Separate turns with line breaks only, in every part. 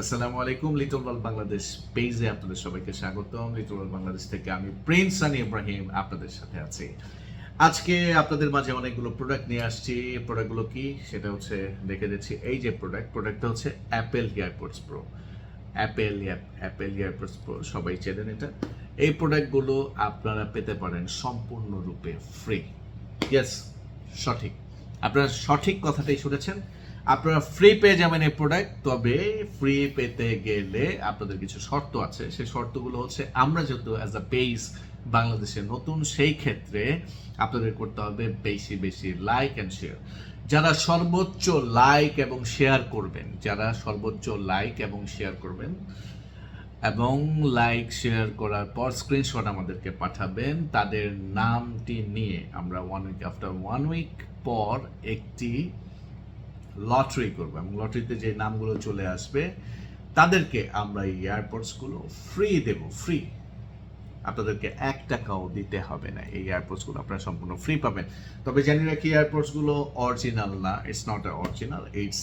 আসসালামু আলাইকুম little world Bangladesh পেজে আপনাদের সবাইকে স্বাগতম। লিটল ওয়ার্ল্ড বাংলাদেশ থেকে আমি প্রিন্স আনি ইব্রাহিম আপনাদের সাথে আছি। আজকে আপনাদের মাঝে অনেকগুলো প্রোডাক্ট নিয়ে আসছি। প্রোডাক্টগুলো কি? সেটা হচ্ছে দেখে দিচ্ছি। এই যে প্রোডাক্ট প্রোডাক্টটা হচ্ছে Apple AirPods Pro Apple Apple AirPods Pro সবাই চেনেন এটা। এই প্রোডাক্টগুলো আপনারা পেতে পারেন সম্পূর্ণরূপে ফ্রি ইয়েস সঠিক। আপনারা সঠিক কথাটাই শুনেছেন। আপনারা ফ্রি পেয়ে যাবেন এই প্রোডাক্ট তবে ফ্রি পেতে গেলে আপনাদের কিছু শর্ত আছে। সেই শর্তগুলো হচ্ছে, আমরা যেহেতু অ্যাজ আ পেজ বাংলাদেশে নতুন, সেই ক্ষেত্রে আপনাদের করতে হবে বেশি বেশি লাইক অ্যান্ড শেয়ার যারা সর্বোচ্চ লাইক এবং শেয়ার করবেন, যারা সর্বোচ্চ লাইক এবং শেয়ার করবেন, এবং লাইক শেয়ার করার পর স্ক্রিনশট আমাদেরকে পাঠাবেন। তাদের নামটি নিয়ে আমরা one week after one week পর একটি লটারি করব এবং লটারিতে যে নামগুলো চলে আসবে, তাদেরকে আমরা এই এয়ারপোর্টসগুলো ফ্রি দেব ফ্রি আপনাদেরকে এক টাকাও দিতে হবে না। এই এয়ারপোর্টসগুলো আপনারা সম্পূর্ণ ফ্রি পাবেন। তবে জানি রাখি এয়ারপোর্টসগুলো অরিজিনাল না it's not original it's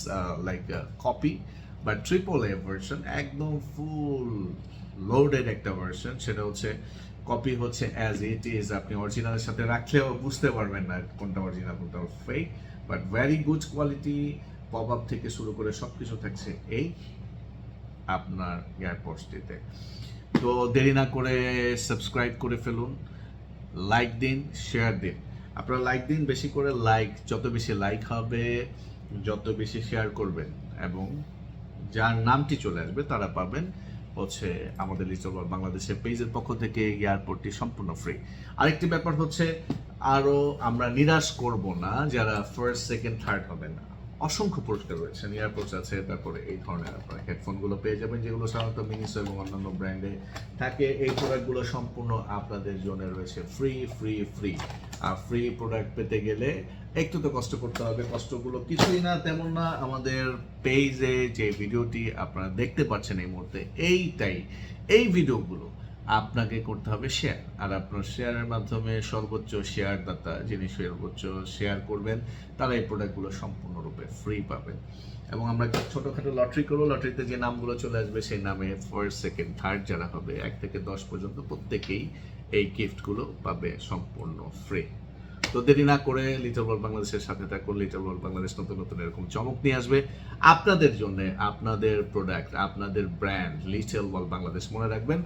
like copy বা ট্রিপল এ ভার্সন একদম ফুল লোডেড একটা ভার্সন সেটা হচ্ছে কপি হচ্ছে অ্যাজ ইট ইজ আপনি অরিজিনালের সাথে রাখলেও বুঝতে পারবেন না কোনটা অরিজিনাল কোনটা fake but very good quality pop up থেকে শুরু করে সব কিছু থাকছে এই আপনার এয়ারপোর্টসটিতে তো দেরি না করে সাবস্ক্রাইব করে ফেলুন লাইক দিন শেয়ার দিন। আপনারা লাইক দিন, বেশি করে লাইক যত বেশি লাইক হবে, যত বেশি শেয়ার করবেন এবং যার নামটি চলে আসবে তারা পাবেন হচ্ছে আমাদের লিচল বাংলাদেশের পেজের পক্ষ থেকে এয়ারপোর্টটি সম্পূর্ণ ফ্রি আরেকটি ব্যাপার হচ্ছে আরও আমরা নিরাশ করব না, যারা ফার্স্ট সেকেন্ড থার্ড হবে না অসংখ্য পুরস্কার রয়েছে এয়ারপোর্টস আছে, তারপরে এই ধরনের আপনারা হেডফোনগুলো পেয়ে যাবেন, যেগুলো সাধারণত মিনিসো এবং অন্যান্য ব্র্যান্ডে থাকে। এই প্রোডাক্টগুলো সম্পূর্ণ আপনাদের জন্য রয়েছে ফ্রি ফ্রি ফ্রি আর ফ্রি প্রোডাক্ট পেতে গেলে একটু তো কষ্ট করতে হবে, কষ্টগুলো কিছুই না, তেমন না আমাদের পেজে যে ভিডিওটি আপনারা দেখতে পাচ্ছেন এই মুহূর্তে, এইটাই। এই ভিডিওগুলো আপনাকে করতে হবে শেয়ার আর আপনার শেয়ারের মাধ্যমে সর্বোচ্চ শেয়ার দাতা যিনি সর্বোচ্চ শেয়ার করবেন, তারা এই প্রোডাক্টগুলো সম্পূর্ণরূপে ফ্রি পাবেন। এবং আমরা ছোটোখাটো লটারি করব লটারিতে যে নামগুলো চলে আসবে, সেই নামে ফার্স্ট সেকেন্ড থার্ড যারা হবে, এক থেকে দশ পর্যন্ত প্রত্যেকেই এই গিফটগুলো পাবে সম্পূর্ণ ফ্রি তো দেরি না করে লিটল বল বাংলাদেশের সাথে থাকুন। লিটল ওয়ার্ল্ড বাংলাদেশ নতুন নতুন এরকম চমক নিয়ে আসবে। আপনাদের জন্য, আপনাদের প্রোডাক্ট আপনাদের ব্র্যান্ড লিটল ওয়ার্ল্ড বাংলাদেশ মনে রাখবেন।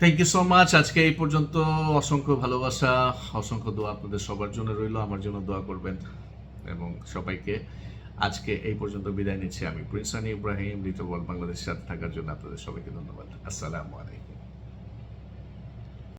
থ্যাংক ইউ সো মাচ আজকে এই পর্যন্ত অসংখ্য ভালোবাসা, অসংখ্য দোয়া আপনাদের সবার জন্য রইল। আমার জন্য দোয়া করবেন এবং সবাইকে আজকে এই পর্যন্ত বিদায় নিচ্ছি। আমি প্রিন্সানি ইব্রাহিম ঋতবল বাংলাদেশ সাথে থাকার জন্য আপনাদের সবাইকে ধন্যবাদ। আসসালামু আলাইকুম।